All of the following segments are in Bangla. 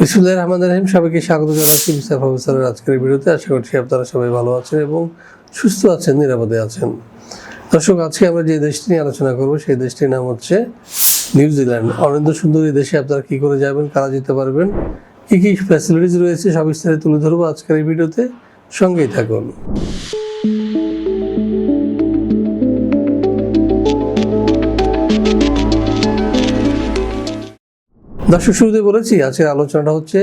বিসমুল্লাহ রহমান রহিম, সবাইকে স্বাগত জানাচ্ছি মিস্টার প্রফেসরের আজকের ভিডিওতে। আশা করছি আপনারা সবাই ভালো আছেন এবং সুস্থ আছেন, নিরাপদে আছেন। দর্শক, আজকে আমরা যে দেশটি নিয়ে আলোচনা করব, সেই দেশটির নাম হচ্ছে নিউজিল্যান্ড অনিন্দ সুন্দর দেশে আপনারা কি করে যাবেন, কারা যেতে পারবেন, কি কি ফ্যাসিলিটিস রয়েছে, সব বিস্তারিত তুলে ধরবো আজকের এই ভিডিওতে। সঙ্গেই থাকুন। দর্শক শুরুতে বলেছি, আজকের আলোচনাটা হচ্ছে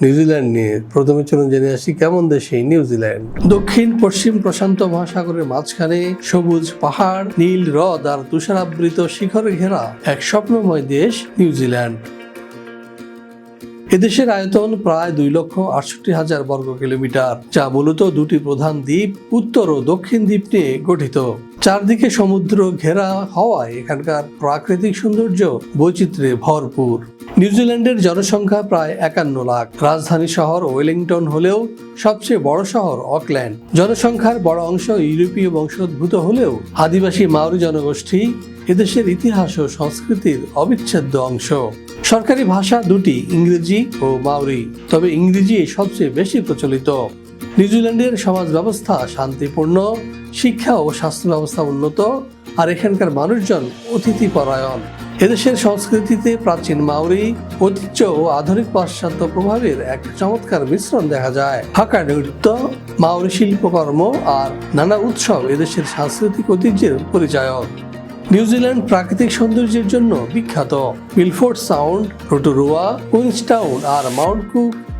নিউজিল্যান্ড নিয়ে। প্রথমে চলুন জেনে আসি কেমন দেশ নিউজিল্যান্ড। দক্ষিণ, পশ্চিম প্রশান্ত মহাসাগরের মাঝখানে সবুজ পাহাড়, নীল হ্রদ আর তুষারাবৃত শিখরে ঘেরা এক স্বপ্নময় দেশ নিউজিল্যান্ড। এদেশের আয়তন প্রায় দুই লক্ষ আটষট্টি হাজার বর্গ কিলোমিটার, যা মূলত দুটি প্রধান দ্বীপ, উত্তর ও দক্ষিণ দ্বীপ নিয়ে গঠিত। চারদিকে সমুদ্র ঘেরা হওয়ায় এখানকার প্রাকৃতিক সৌন্দর্য বৈচিত্র্যে ভরপুর। নিউজিল্যান্ডের জনসংখ্যা প্রায় একান্ন লাখ। রাজধানী শহর ওয়েলিংটন হলেও সবচেয়ে বড় শহর অকল্যান্ড। জনসংখ্যার বড় অংশ ইউরোপীয় বংশোদ্ভূত হলেও আদিবাসী মাওরি জনগোষ্ঠী এদেশের ইতিহাস ও সংস্কৃতির অবিচ্ছেদ্য অংশ। সরকারি ভাষা দুটি, ইংরেজি ও মাওরি। তবে ইংরেজি সবচেয়ে বেশি প্রচলিত। নিউজিল্যান্ডের সমাজ ব্যবস্থা শান্তিপূর্ণ শিক্ষা ও স্বাস্থ্য ব্যবস্থা উন্নত, আর এখানকার মানুষজন অতিথি পরায়ণ। এদেশের সংস্কৃতিতে প্রাচীন মাউরি ঐতিহ্য ও আধুনিক পাশ্চাত্য প্রভাবের এক চমৎকার মিশ্রণ দেখা যায়। ফাঁকা নৃত্য মাউরি শিল্পকর্ম আর নানা উৎসব এদেশের সাংস্কৃতিক ঐতিহ্যের পরিচায়ক। নিউজিল্যান্ড প্রাকৃতিক সৌন্দর্যের জন্য বিখ্যাত। মিলফোর্ড সাউন্ড, রোটোরোয়া, কুইন্সটাউন আর মাউন্ট কুক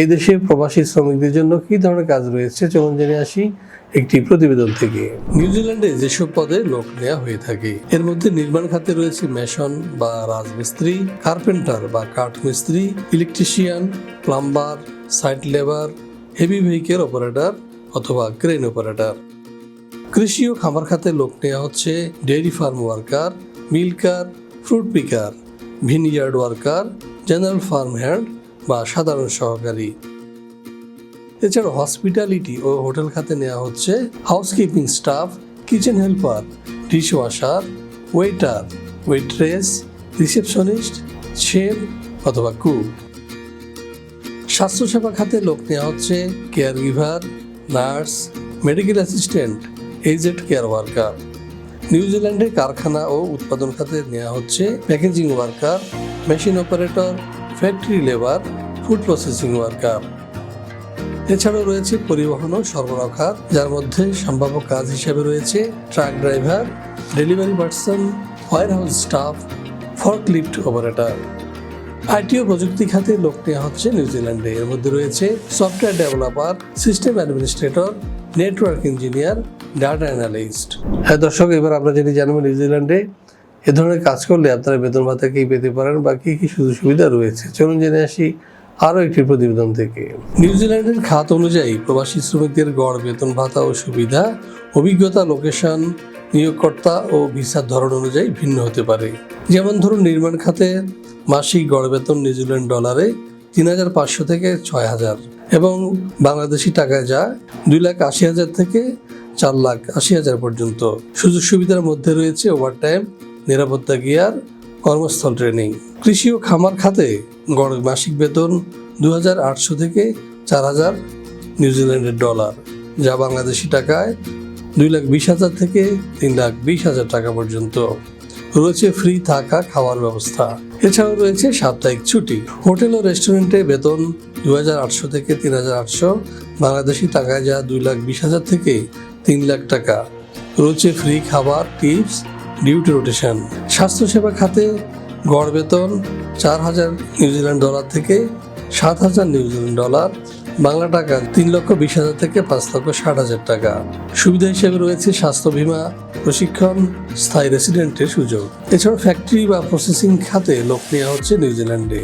এই দেশে প্রবাসী শ্রমিকদের জন্য কি ধরনের কাজ রয়েছে? চলুন জেনে আসি একটি প্রতিবেদন থেকে। নিউজিল্যান্ডে যেসব পদে লোক নেওয়া হয়ে থাকে, এর মধ্যে নির্মাণ খাতে রয়েছে মেশন বা রাজমিস্ত্রি, কার্পেন্টার বা কাঠ মিস্ত্রি electrician, plumber, site labour, heavy vehicle operator অথবা ক্রেন অপারেটর। কৃষি ও খামার খাতে লোক নেওয়া হচ্ছে dairy farm worker milker fruit picker, vineyard worker, general farm hand বা সাধারণ সহকারী। এছাড়া হসপিটালিটি ও হোটেল খাতে নেওয়া হচ্ছে housekeeping staff, kitchen helper dish washer waiter, waitress, receptionist, chef অথবা কুক। স্বাস্থ্যসেবা খাতে লোক নেওয়া হচ্ছে care giver nurse, medical assistant, aged care worker. নিউজিল্যান্ডে কারখানা ও উৎপাদন খাতে নেওয়া হচ্ছে packaging worker, machine operator factory labour, food processing worker. এছাড়াও রয়েছে পরিবহন ও সরবরাহ যার মধ্যে সম্ভাব্য কাজ হিসেবে রয়েছে truck driver, delivery person warehouse staff, forklift operator. IT ও প্রযুক্তি খাতে লোক নেওয়া হচ্ছে নিউজিল্যান্ডে এর মধ্যে রয়েছে software developer, system administrator, network engineer, data analyst. হ্যাঁ দর্শক, এবার আমরা যদি জানব নিউজিল্যান্ডে এ ধরনের কাজ করলে আপনারা বেতন ভাতা কি পেতে পারেন বা কি কি সুযোগ সুবিধা রয়েছে? চলুন জেনে আসি আরও একটি প্রতিবেদন থেকে। নিউজিল্যান্ডের খাত অনুযায়ী প্রবাসী শ্রমিকদের গড়, বেতন ভাতা ও সুবিধা, অভিজ্ঞতা, লোকেশন, নিয়োগকর্তা ও ভিসার ধরন অনুযায়ী ভিন্ন হতে পারে। যেমন ধরুন, নির্মাণ খাতে মাসিক গড় বেতন নিউজিল্যান্ড ডলারে তিন হাজার পাঁচশো থেকে ছয় হাজার এবং বাংলাদেশি টাকায় যা দুই লাখ আশি হাজার থেকে চার লাখ আশি হাজার পর্যন্ত। সুযোগ সুবিধার মধ্যে রয়েছে ওভারটাইম নিরাপত্তা গিয়ার, কর্মস্থল ট্রেনিং। কৃষি ও খামার খাতে গড় মাসিক বেতন দু হাজার আটশো থেকে চার হাজার নিউজিল্যান্ডের ডলার, যা বাংলাদেশি টাকায় দুই লাখ বিশ হাজার থেকে তিন লাখ বিশ হাজার টাকা পর্যন্ত। রয়েছে ফ্রি থাকা খাওয়ার ব্যবস্থা। এছাড়াও রয়েছে সাপ্তাহিক ছুটি। হোটেল ও রেস্টুরেন্টে বেতন দু হাজার আটশো থেকে তিন হাজার আটশো, বাংলাদেশি টাকায় যা দুই লাখ বিশ হাজার থেকে তিন লাখ টাকা। রয়েছে ফ্রি খাবার, টিপস ডিউটি রোটেশন। স্বাস্থ্যসেবা খাতে গড় বেতন চার হাজার নিউজিল্যান্ড ডলার থেকে সাত হাজার নিউজিল্যান্ড ডলার, বাংলা টাকা তিন লক্ষ বিশ হাজার থেকে পাঁচ লক্ষ ষাট হাজার টাকা। সুবিধা হিসেবে রয়েছে স্বাস্থ্য বীমা, প্রশিক্ষণ, স্থায়ী রেসিডেন্টের সুযোগ। এছাড়াও ফ্যাক্টরি বা প্রসেসিং খাতে লোক নেওয়া হচ্ছে নিউজিল্যান্ডে।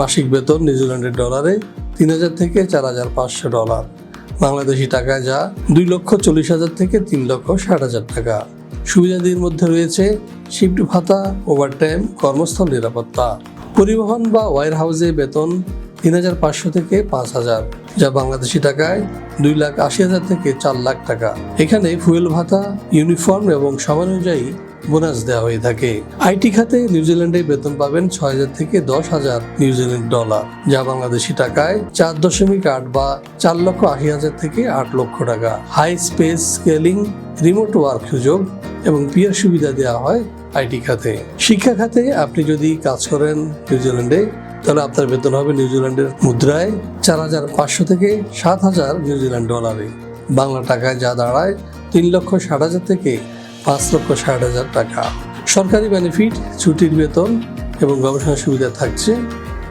মাসিক বেতন নিউজিল্যান্ডের ডলারে তিন হাজার থেকে চার হাজার পাঁচশো ডলার। বাংলাদেশি টাকায় যা দুই লক্ষ চল্লিশ হাজার থেকে তিন লক্ষ ষাট হাজার টাকা। সুবিধাদির মধ্যে রয়েছে শিফট ভাতা ওভারটাইম কর্মস্থল নিরাপত্তা। পরিবহন বা ওয়ার হাউসে বেতন তিন হাজার পাঁচশো থেকে পাঁচ হাজার। যা বাংলাদেশি টাকায় দুই লাখ আশি হাজার থেকে চার লাখ টাকা। এখানে ফুয়েল ভাতা ইউনিফর্ম এবং সময় অনুযায়ী বোনাস দেওয়া হয়ে থাকে। আইটি খাতে নিউজিল্যান্ডে বেতন পাবেন ছয় হাজার থেকে দশ হাজার নিউজিল্যান্ড ডলার, যা বাংলাদেশি টাকায় চার দশমিক আট বা চার লক্ষ আশি হাজার থেকে আট লক্ষ টাকা। High space scaling, remote work সুযোগ এবং পিয়ার সুবিধা দেওয়া হয় আইটি খাতে। শিক্ষা খাতে আপনি যদি কাজ করেন নিউজিল্যান্ডে তাহলে আপনার বেতন হবে নিউজিল্যান্ডের মুদ্রায় চার হাজার পাঁচশো থেকে সাত হাজার নিউজিল্যান্ড ডলারে। বাংলা টাকায় যা দাঁড়ায় তিন লক্ষ ষাট হাজার থেকে পাঁচ লক্ষ ষাট হাজার টাকা। সরকারি বেনিফিট ছুটির বেতন এবং গবেষণা সুবিধা থাকছে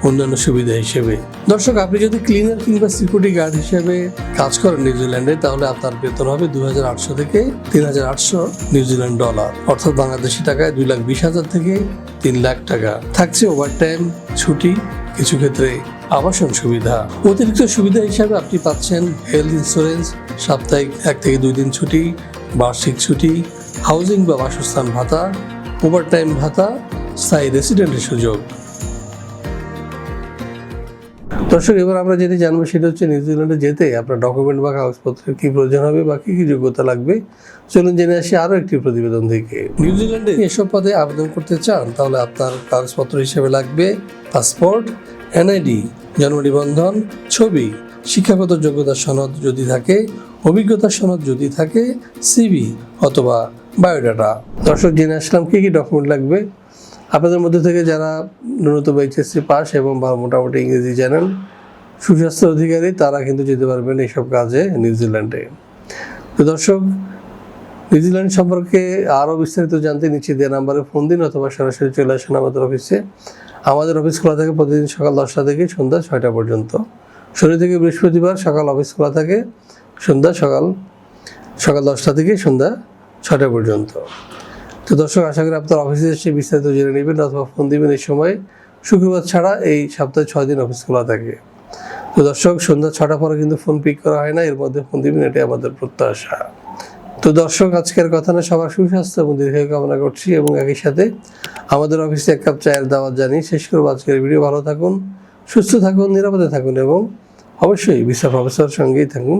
অন্যান্য সুবিধা হিসেবে। দর্শক, আপনি যদি ক্লিনার কিংবা সিকিউরিটি গার্ড হিসেবে কাজ করেন নিউজিল্যান্ডে, তাহলে আপনার বেতন হবে দু হাজার আটশো থেকে তিন হাজার আটশো নিউজিল্যান্ড ডলার, অর্থাৎ বাংলাদেশি টাকায় দুই লাখ বিশ হাজার থেকে তিন লাখ টাকা। থাকছে ওভারটাইম ছুটি, কিছু ক্ষেত্রে আবাসন সুবিধা। অতিরিক্ত সুবিধা হিসাবে আপনি পাচ্ছেন হেলথ ইন্স্যুরেন্স সাপ্তাহিক এক থেকে দুই দিন ছুটি, বার্ষিক ছুটি হাউজিং বা বাসস্থান ভাতা ওভারটাইম ভাতা স্থায়ী রেসিডেন্টের সুযোগ। দর্শক এবার আমরা যেটি জানব সেটা হচ্ছে নিউজিল্যান্ডে যেতে আপনার ডকুমেন্ট বা কাগজপত্রের কি প্রয়োজন হবে বা কী কী যোগ্যতা লাগবে? চলুন জেনে আসি আরও একটি প্রতিবেদন থেকে। নিউজিল্যান্ডে এসব পদে আবেদন করতে চান তাহলে আপনার কাগজপত্র হিসেবে লাগবে পাসপোর্ট এনআইডি জন্ম নিবন্ধন ছবি শিক্ষাগত যোগ্যতা সনদ যদি থাকে অভিজ্ঞতা সনদ যদি থাকে সিভি অথবা বায়োডাটা। দর্শক জেনে আসলাম কী কী ডকুমেন্ট লাগবে। আপনাদের মধ্যে থেকে যারা ন্যূনতম এইচএসসি পাস এবং বা মোটামুটি ইংরেজি জানেন, সুস্বাস্থ্য অধিকারী, তারা কিন্তু যেতে পারবেন এইসব কাজে নিউজিল্যান্ডে। তো দর্শক, নিউজিল্যান্ড সম্পর্কে আরও বিস্তারিত জানতে নিচে দেওয়া নাম্বারে ফোন দিন অথবা সরাসরি চলে আসেন আমাদের অফিসে আমাদের অফিস খোলা থাকে প্রতিদিন সকাল দশটা থেকে সন্ধ্যা ছয়টা পর্যন্ত। শনি থেকে বৃহস্পতিবার সকাল অফিস খোলা থাকে সন্ধ্যা সকাল সকাল দশটা থেকে সন্ধ্যা ছটা পর্যন্ত। তো দর্শক, আশা করি আপনার অফিসে এসে বিস্তারিত জেনে নেবেন অথবা ফোন দিবেন এই সময়। শুক্রবার ছাড়া এই সপ্তাহে ছয় দিন অফিস খোলা থাকে। তো দর্শক, সন্ধ্যা ছটা পরে কিন্তু ফোন পিক করা হয় না, এর মধ্যে ফোন দিবেন, এটাই আমাদের প্রত্যাশা। তো দর্শক, আজকের কথা না, সবার সুস্বাস্থ্য এবং দীর্ঘায়ু কামনা করছি এবং একই সাথে আমাদের অফিসে এক কাপ চায়ের দাওয়াত জানিয়ে শেষ করব আজকের ভিডিও ভালো থাকুন, সুস্থ থাকুন, নিরাপদে থাকুন এবং অবশ্যই বিশ্ব প্রফেসর সঙ্গেই থাকুন।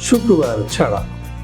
শুক্রবার ছাড়া।